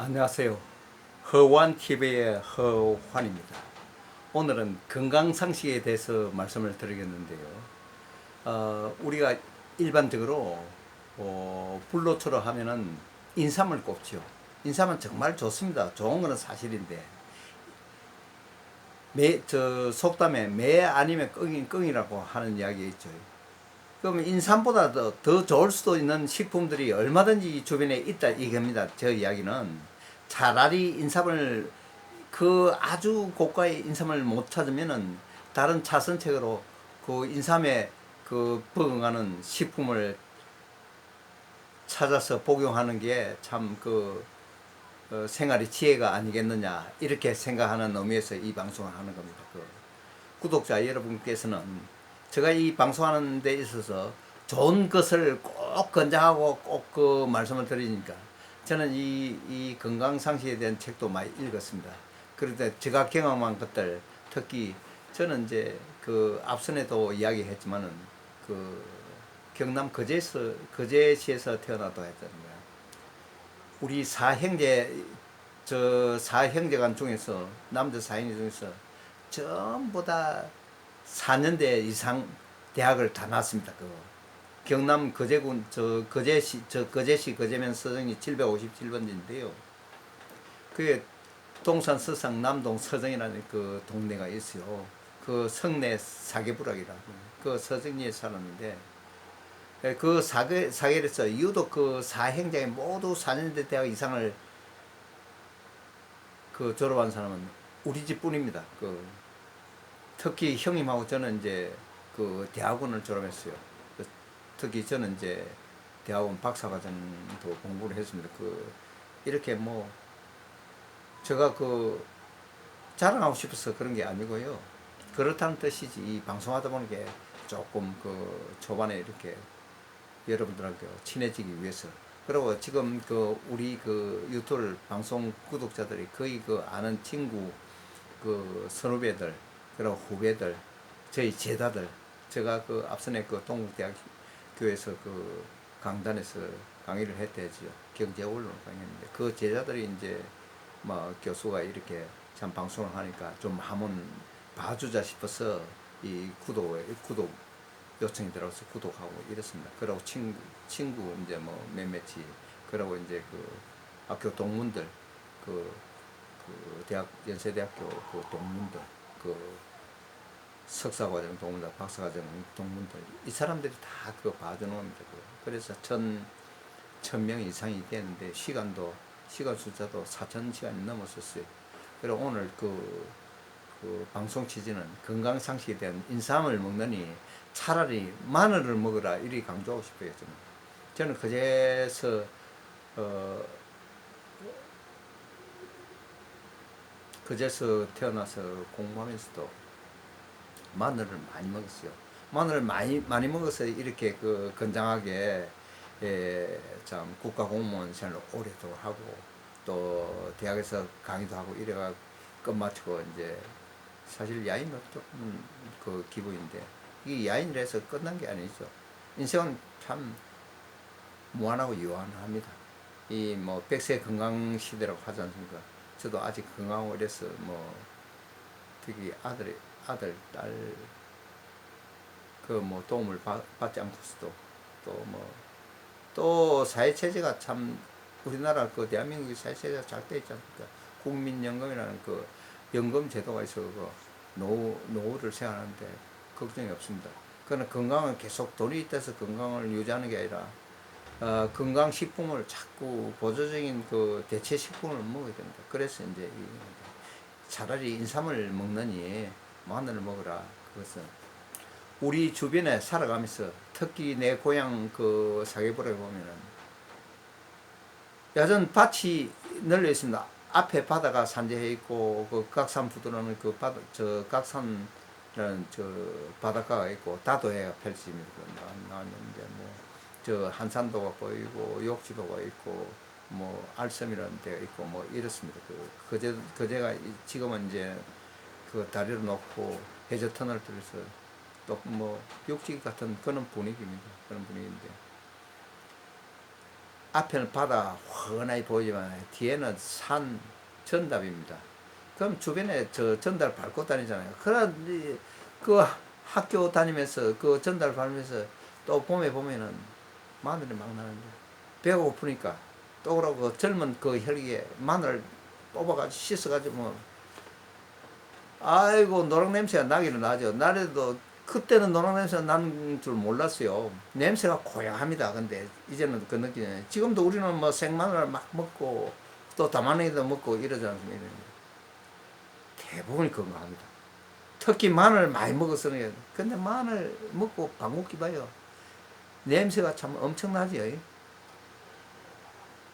안녕하세요. 허완TV의 허환입니다. 오늘은 건강상식에 대해서 말씀을 드리겠는데요. 어, 우리가 일반적으로 어, 불로초로 하면은 인삼을 꼽죠. 인삼은 정말 좋습니다. 좋은 거는 사실인데 매, 저 속담에 매 아니면 끙이 끙이라고 하는 이야기 있죠. 그러면 인삼보다 더, 더 좋을 수도 있는 식품들이 얼마든지 주변에 있다 이겁니다. 저 이야기는 차라리 인삼을 그 아주 고가의 인삼을 못 찾으면은 다른 차선책으로 그 인삼에 그 버금가는 식품을 찾아서 복용하는 게 참그 어, 생활의 지혜가 아니겠느냐 이렇게 생각하는 의미에서 이 방송을 하는 겁니다. 그 구독자 여러분께서는 제가 이 방송하는 데 있어서 좋은 것을 꼭 권장하고 꼭 그 말씀을 드리니까 저는 이, 이 건강 상식에 대한 책도 많이 읽었습니다. 그런데 제가 경험한 것들 특히 저는 이제 그 앞선에도 이야기했지만은 그 경남 거제에서 거제시에서 태어나도 했던 거야. 우리 사형제 저 사형제간 중에서 남자 사형제 중에서 전부 다 4년대 이상 대학을 다 나왔습니다. 그 경남 거제군 저 거제시 저 거제시 거제면 서정이 757번지인데요. 그게 동산 서상 남동 서정이라는 그 동네가 있어요. 그 성내 사계부락이라고 그 서정리에 살았는데 예, 그 사계 사계에서 유독 그 사행장에 모두 4년대 대학 이상을 그 졸업한 사람은 우리 집뿐입니다. 그 특히 형님하고 저는 이제 그 대학원을 졸업했어요. 그 특히 저는 이제 대학원 박사과정도 공부를 했습니다. 그 이렇게 뭐 제가 그 자랑하고 싶어서 그런 게 아니고요. 그렇다는 뜻이지 이 방송하다 보는 게 조금 그 초반에 이렇게 여러분들하고 친해지기 위해서 그리고 지금 그 우리 그 유튜브 방송 구독자들이 거의 그 아는 친구 그 선후배들 그리고 후배들 저희 제자들 제가 그 앞선에 그 동국대학 교에서 그 강단에서 강의를 했대죠 경제 원론 강의했는데 그 제자들이 이제 뭐 교수가 이렇게 참 방송을 하니까 좀 한번 봐주자 싶어서 이 구독 구독 요청이 들어와서 구독하고 이랬습니다. 그러고 친구 친구 이제 뭐 몇몇이 그러고 이제 그 학교 동문들 그, 그 대학 연세대학교 그 동문들 그 석사과정 동문들 박사과정 동문들 이 사람들이 다 그거 봐주는. 그거. 그래서 천 천명 이상이 되는데 시간도 시간 숫자도 사천 시간이 넘었었어요. 그리고 오늘 그, 그 방송 취지는 건강 상식에 대한 인삼을 먹느니 차라리 마늘을 먹으라 이리 강조하고 싶어요 저는. 저는 그제서 어 그제서 태어나서 공부하면서도 마늘을 많이 먹었어요. 마늘을 많이 많이 먹어서 이렇게 그 건장하게 예, 참 국가 공무원 생활을 오래도록 하고 또 대학에서 강의도 하고 이래가 끝마치고 이제 사실 야인은 조금 그 기분인데 이 야인을 해서 끝난 게 아니죠. 인생은 참 무한하고 유한합니다. 이 뭐 백세 건강 시대라고 하지 않습니까? 저도 아직 건강하고 이래서 뭐 특히 아들 아들 딸 그 뭐 도움을 받, 받지 않고서도 또 뭐 또 사회 체제가 참 우리나라 그 대한민국의 사회 체제가 잘 돼 있지 않습니까? 국민연금이라는 그 연금 제도가 있어 그 노후 노후를 생각하는데 걱정이 없습니다. 그러나 건강은 계속 돈이 있다서 건강을 유지하는 게 아니라 어, 건강 식품을 자꾸 보조적인 그 대체 식품을 먹어야 됩니다. 그래서 이제 이, 차라리 인삼을 먹느니 마늘을 먹으라. 그것은 우리 주변에 살아가면서 특히 내 고향 그 사계부에 보면은 야전 밭이 널려 있습니다. 앞에 바다가 산재해 있고 그 각산 부두라는 그 바다 저 각산 저 바닷가가 있고 다도해가 펼쳐집니다. 나- 나왔는데 뭐 저 한산도가 보이고 욕지도가 있고 뭐 알섬이라는 데가 있고 뭐 이렇습니다. 그 그제 그제가 이- 지금은 이제 그 다리를 놓고 해저 터널 뚫어서 또뭐 욕지 같은 그런 분위기입니다. 그런 분위기인데 앞에는 바다 훤하게 보이지만 뒤에는 산 전답입니다. 그럼 주변에 저 전달 밟고 다니잖아요. 이- 그 학교 다니면서 그 전달 밟으면서 또 봄에 보면은 마늘이 막 나는데 배가 고프니까 또 그러고 젊은 그 혈기에 마늘 뽑아가지고 씻어가지고 뭐 아이고 노랑 냄새가 나기는 나죠. 나래도 그때는 노랑 냄새가 나는 줄 몰랐어요. 냄새가 고약합니다. 근데 이제는 그 느끼네. 지금도 우리는 뭐 생마늘 막 먹고 또 담아내기도 먹고 이러지 않습니까? 대부분이 건강합니다. 특히 마늘 많이 먹었으니 근데 마늘 먹고 방귀 봐요. 냄새가 참 엄청나죠.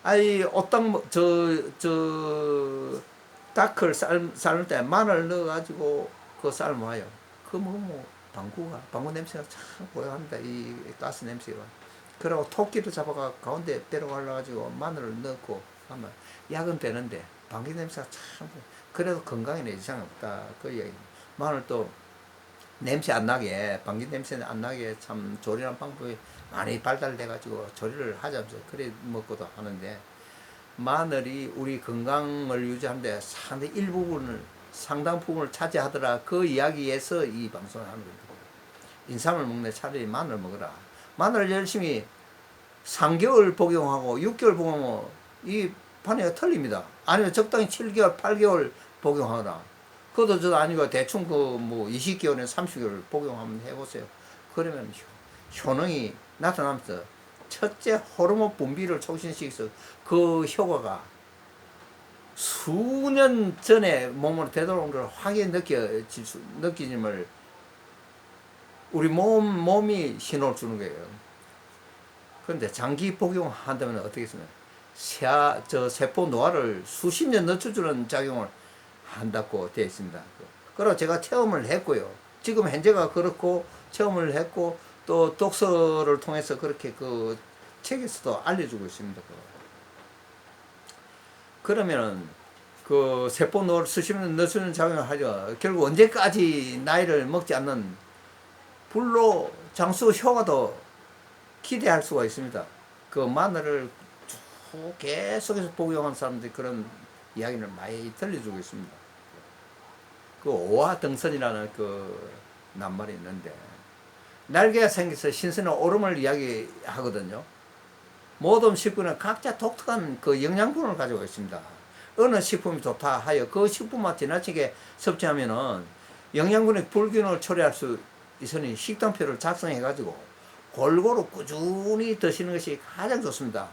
아이 옷당 뭐, 저저 다크를 삶, 삶을 때 마늘 넣어가지고 그 삶아요. 그 먹으면 방구가 방구 냄새가 참 고약합니다. 이 가스 냄새가. 그리고 토끼를 잡아가 가운데 데려가려가지고 마늘을 넣고 하면 약은 되는데 방귀 냄새가 참 그래도 건강에는 이상 없다. 그 얘기. 마늘 또 냄새 안 나게 방귀 냄새 안 나게 참 조리하는 방법이 많이 발달돼 가지고 조리를 하자면서 그래 먹고도 하는데 마늘이 우리 건강을 유지하는데 상당히 일부분을 상당 부분을 차지하더라 그 이야기에서 이 방송을 하는 겁니다. 인삼을 먹네 차라리 마늘 먹어라. 마늘 열심히 3개월 복용하고 6개월 복용하면 이 판이가 틀립니다. 아니면 적당히 7개월, 8개월 복용하라. 그것도 저 아니고 대충 그 뭐 20개월에 30개월 복용하면 해보세요. 그러면 효- 효능이 나타나면서 첫째 호르몬 분비를 촉진시켜서 그 효과가 수년 전에 몸으로 되돌아온 걸 확연히 느껴질 수, 느끼짐을 우리 몸, 몸이 신호를 주는 거예요. 그런데 장기 복용한다면 했으면 세, 저 세포 노화를 수십 년 늦춰주는 작용을 한다고 되어 있습니다. 그리고 제가 체험을 했고요. 지금 현재가 그렇고 체험을 했고 또 독서를 통해서 그렇게 그 책에서도 알려주고 있습니다. 그러면은 그 세포 노를 수십 년 늦추는 작용을 하죠. 결국 언제까지 나이를 먹지 않는 불로 장수 효과도 기대할 수가 있습니다. 그 마늘을 쭉 계속해서 복용한 사람들이 그런 이야기를 많이 들려주고 있습니다. 그 오화 등선이라는 그 낱말이 있는데 날개가 생겨서 신선한 오름을 이야기하거든요. 모든 식품은 각자 독특한 그 영양분을 가지고 있습니다. 어느 식품이 좋다 하여 그 식품만 지나치게 섭취하면은 영양분의 불균을 초래할 수 있으니 식단표를 작성해 가지고 골고루 꾸준히 드시는 것이 가장 좋습니다.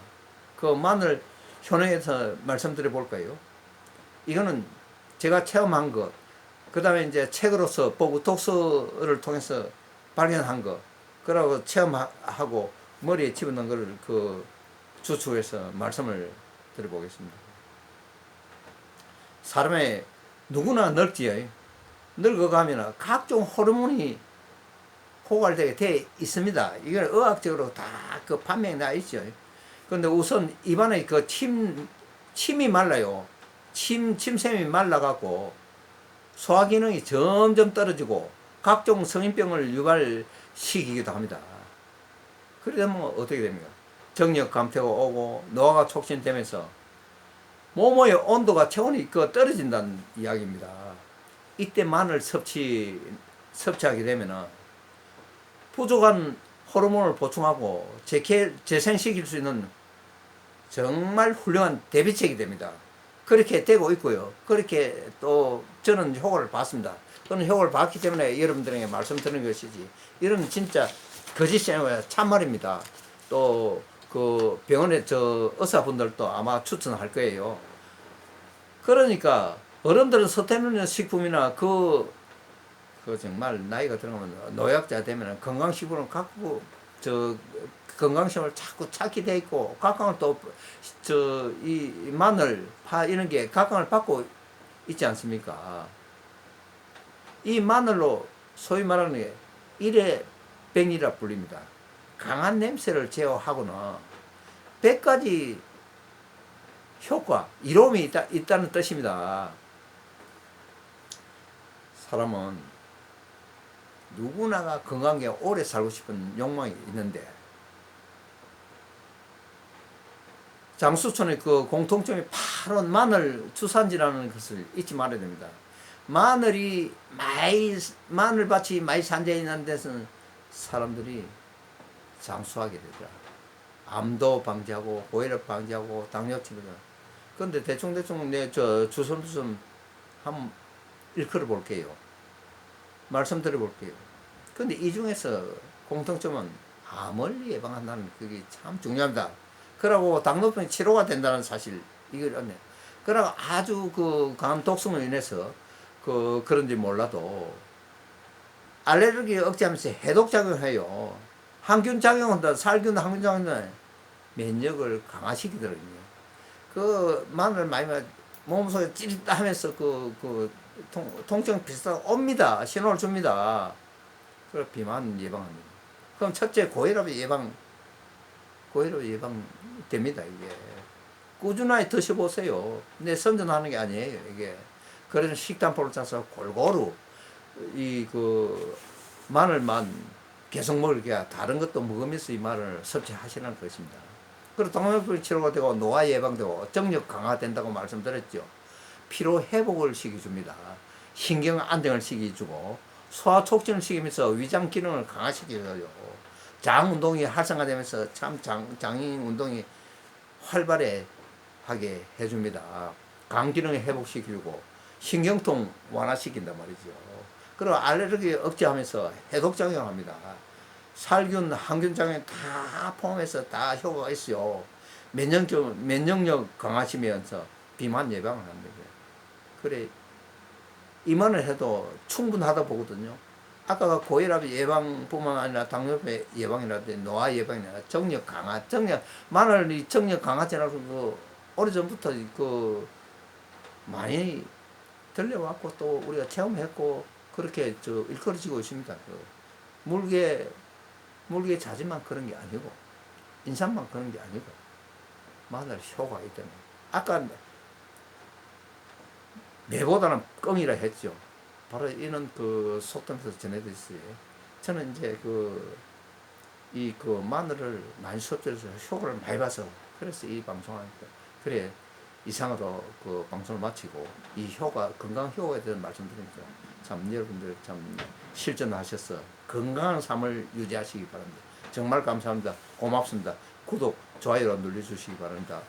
그 마늘 효능에서 말씀드려 볼까요? 이거는 제가 체험한 것, 그 다음에 이제 책으로서 보고 독서를 통해서 발견한 것, 그러고 체험하고 머리에 집어넣은 거를 그 주축해서 말씀을 드려보겠습니다. 사람의 누구나 늙지요. 늙어가면 각종 호르몬이 포괄되게 돼 있습니다. 이걸 의학적으로 다 그 판명이 나 있죠. 근데 우선 입안에 그 침, 침이 말라요. 침, 침샘이 말라갖고 소화 기능이 점점 떨어지고 각종 성인병을 유발시키기도 합니다. 그러면 어떻게 됩니까? 정력 감퇴가 오고 노화가 촉진되면서 몸의 온도가 체온이 그 떨어진다는 이야기입니다. 이때 마늘 섭취 섭취하게 되면은 부족한 호르몬을 보충하고 재개, 재생시킬 수 있는 정말 훌륭한 대비책이 됩니다. 그렇게 되고 있고요. 그렇게 또 저는 효과를 봤습니다. 저는 효과를 봤기 때문에 여러분들에게 말씀드리는 것이지. 이런 진짜 거짓이 아니라 참말입니다. 또 그 병원에 저 의사분들도 아마 추천할 거예요. 그러니까 어른들은 서태는 식품이나 그, 그 정말 나이가 들어가면 노약자 되면 건강식품을 갖고 저 건강식품을 자꾸 찾게 돼 있고 각광을 또 저 이 마늘 파 이런 게 각광을 받고 있지 않습니까? 이 마늘로 소위 말하는 게 일회 병이라 불립니다. 강한 냄새를 제어하고는 100가지 효과, 이로움이 있다, 있다는 뜻입니다. 사람은 누구나가 건강하게 오래 살고 싶은 욕망이 있는데 장수촌의 그 공통점이 바로 마늘 주산지라는 것을 잊지 말아야 됩니다. 마늘이 많이 마늘밭이 많이 산재 있는 데서는 사람들이 장수하게 되더라. 암도 방지하고 고혈압 방지하고 당뇨 치료도. 그런데 대충 대충 내저 주섬주섬 한번 일컬어 볼게요. 말씀 드려 볼게요. 근데 이 중에서 공통점은 암을 예방한다는 그게 참 중요합니다. 그러고 당뇨병 치료가 된다는 사실 이걸 알네. 그러고 아주 그 강한 독성으로 인해서 그 그런지 몰라도 알레르기 억제하면서 해독 작용을 해요. 항균 작용한다. 살균 항균 작용은 면역을 강화시키더라고요. 그 마늘 많이 먹 몸속에 찌릿다 하면서 그, 그 통, 통증 비슷하게 옵니다. 신호를 줍니다. 그래 비만 예방합니다. 그럼 첫째 고혈압 예방 고혈압 예방됩니다 이게 꾸준하게 드셔보세요. 내 선전하는 게 아니에요 이게. 그래서 식단표를 짜서 골고루 이 그 마늘만 계속 먹을 게 다른 것도 먹으면서 이 마늘을 섭취하시는 것입니다. 그리고 당뇨병 치료가 되고 노화 예방되고 정력 강화된다고 말씀드렸죠. 피로 회복을 시켜줍니다. 신경 안정을 시켜주고 소화 촉진을 시키면서 위장 기능을 강화시켜줘요. 장 운동이 활성화되면서 참 장, 장인 운동이 활발해 하게 해줍니다. 간 기능을 회복시키고 신경통 완화시킨단 말이죠. 그리고 알레르기 억제하면서 해독작용합니다. 살균, 항균 작용 다 포함해서 다 효과가 있어요. 면역력, 면역력 강화시면서 비만 예방을 합니다. 그래, 이만을 해도 충분하다 보거든요. 아까 고혈압 예방뿐만 아니라 당뇨병 예방이라든지 노화 예방이나 정력 강화, 정력, 마늘이 정력 강화제라고 그 오래전부터 그 많이 들려왔고 또 우리가 체험했고 그렇게 저 일컬어지고 있습니다. 그 물개, 물개 자지만 그런 게 아니고 인삼만 그런 게 아니고 마늘 효과가 있다는 아까 매보다는 껌이라 했죠. 바로 이는 그 속담에서 전해드렸어요. 저는 이제 그, 이 그 마늘을 많이 섭취해서 효과를 많이 봐서 그래서 이 방송하니까 그래 이상으로 그 방송을 마치고 이 효과 건강 효과에 대해서 말씀드립니다. 참 여러분들 참 실천하셔서 건강한 삶을 유지하시기 바랍니다. 정말 감사합니다. 고맙습니다. 구독, 좋아요 눌러주시기 바랍니다.